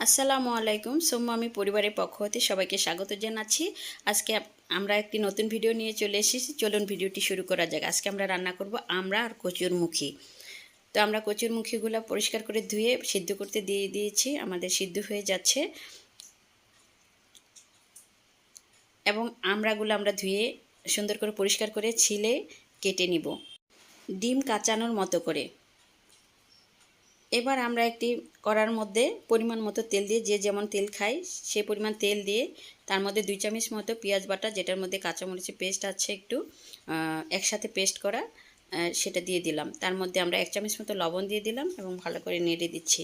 আসসালামু আলাইকুম। সোম্মা আমি পরিবারের পক্ষ হতে সবাইকে স্বাগত জানাচ্ছি। আজকে আমরা একটি নতুন ভিডিও নিয়ে চলে এসেছি। চলুন ভিডিওটি শুরু করা যাক। আজকে আমরা রান্না করব আমরা আর কচুর মুখী। তো আমরা কচুর মুখীগুলো পরিষ্কার করে ধুয়ে সিদ্ধ করতে দিয়ে দিয়েছি। আমাদের সিদ্ধ হয়ে যাচ্ছে। এবং আমড়াগুলো আমরা ধুয়ে সুন্দর করে পরিষ্কার করে ছিলে কেটে নিব। ডিম কাঁচানোর মতো করে। এবার আমরা একটি কড়ার মধ্যে পরিমাণ মতো তেল দিয়ে যে যেমন তেল খাই, সে পরিমাণ তেল দিয়ে তার মধ্যে দুই চামচ মতো পেঁয়াজ বাটা, যেটার মধ্যে কাঁচামরিচের পেস্ট আছে একটু একসাথে পেস্ট করা সেটা দিয়ে দিলাম। তার মধ্যে আমরা এক চামচ মতো লবণ দিয়ে দিলাম এবং ভালো করে নেড়ে দিচ্ছি।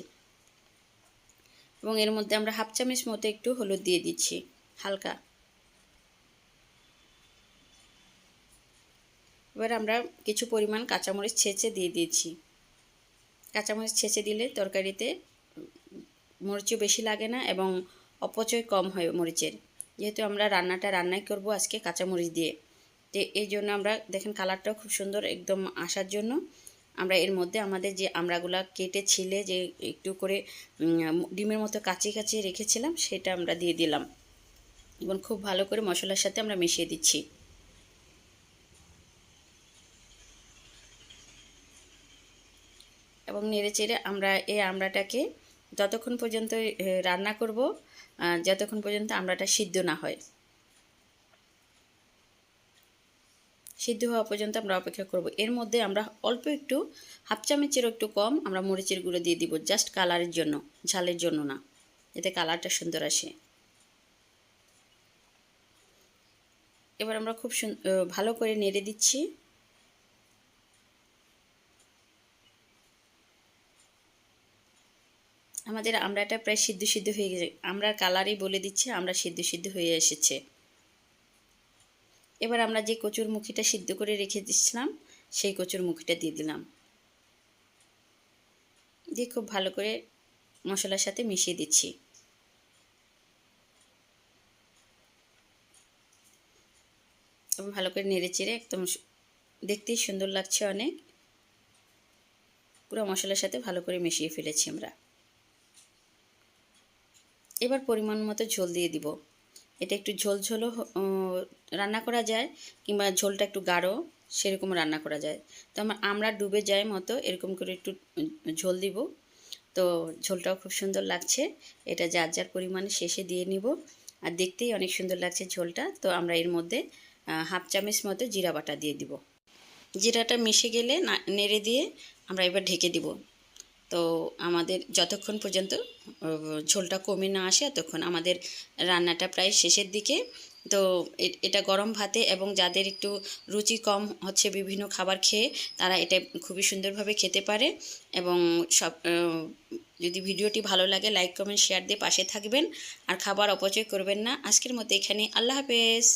এবং এর মধ্যে আমরা হাফ চামচ মতো একটু হলুদ দিয়ে দিচ্ছি, হালকা। এবার আমরা কিছু পরিমাণ কাঁচামরিচ ছেঁচে দিয়ে দিয়েছি কাঁচামরিচ ছেঁচে দিলে তরকারিতে মরিচও বেশি লাগে না এবং অপচয় কম হয় মরিচের। যেহেতু আমরা রান্নাটা রান্নাই করব আজকে কাঁচামরিচ দিয়ে। তো এই জন্য আমরা, দেখেন কালারটাও খুব সুন্দর, একদম আসার জন্য। আমরা এর মধ্যে আমাদের যে আমড়াগুলা কেটে ছিলে যে একটু করে ডিমের মতো কাচি কাচি রেখেছিলাম, সেটা আমরা দিয়ে দিলাম। এবং খুব ভালো করে মশলার সাথে আমরা মিশিয়ে দিচ্ছি। এবং নেড়ে চেড়ে আমরা এই আমড়াটাকে যতক্ষণ পর্যন্ত রান্না করব যতক্ষণ পর্যন্ত আমড়াটা সিদ্ধ না হয়। সিদ্ধ হওয়া পর্যন্ত আমরা অপেক্ষা করব। এর মধ্যে আমরা অল্প একটু, হাফ চামচেরও একটু কম আমরা মরিচের গুঁড়ো দিয়ে দিব, জাস্ট কালারের জন্য, ঝালের জন্য না। এতে কালারটা সুন্দর আসে। এবার আমরা খুব ভালো করে নেড়ে দিচ্ছি। আমাদের আমড়াটা প্রায় সিদ্ধ সিদ্ধ হয়ে গেছে। আমরা কালারই বলে দিচ্ছি, আমরা সিদ্ধ সিদ্ধ হয়ে এসেছে। এবার আমরা যে কচুর মুখিটা সিদ্ধ করে রেখে দিচ্ছিলাম, সেই কচুর মুখিটা দিয়ে দিলাম। দিয়ে খুব ভালো করে মশলার সাথে মিশিয়ে দিচ্ছি। ভালো করে নেড়ে চেড়ে একদম দেখতেই সুন্দর লাগছে অনেক। পুরো মশলার সাথে ভালো করে মিশিয়ে ফেলেছি আমরা। এবার পরিমাণ মতো ঝোল দিয়ে দিব। এটা একটু ঝোল ঝোলও রান্না করা যায় কিংবা ঝোলটা একটু গাঢ়, সেরকম রান্না করা যায়। তো আমার আমরা ডুবে যায় মতো এরকম করে একটু ঝোল দিব। তো ঝোলটাও খুব সুন্দর লাগছে। এটা যার যার পরিমাণে শেষে দিয়ে নিব। আর দেখতেই অনেক সুন্দর লাগছে ঝোলটা। তো আমরা এর মধ্যে হাফ চামচ মতো জিরা বাটা দিয়ে দিব। জিরাটা মিশে গেলে নেড়ে দিয়ে আমরা এবার ঢেকে দিব। তো আমাদের যতক্ষণ পর্যন্ত ঝোলটা কমে না আসে, ততক্ষণ আমাদের রান্নাটা প্রায় শেষের দিকে। তো এটা গরম ভাতে এবং যাদের একটু রুচি কম হচ্ছে বিভিন্ন খাবার খেয়ে, তারা এটা খুবই সুন্দরভাবে খেতে পারে এবং সব যদি ভিডিওটি ভালো লাগে, লাইক, কমেন্ট, শেয়ার দিয়ে পাশে থাকবেন। আর খাবার অপচয় করবেন না। আজকের মতো এখানে আল্লাহ হাফেজ।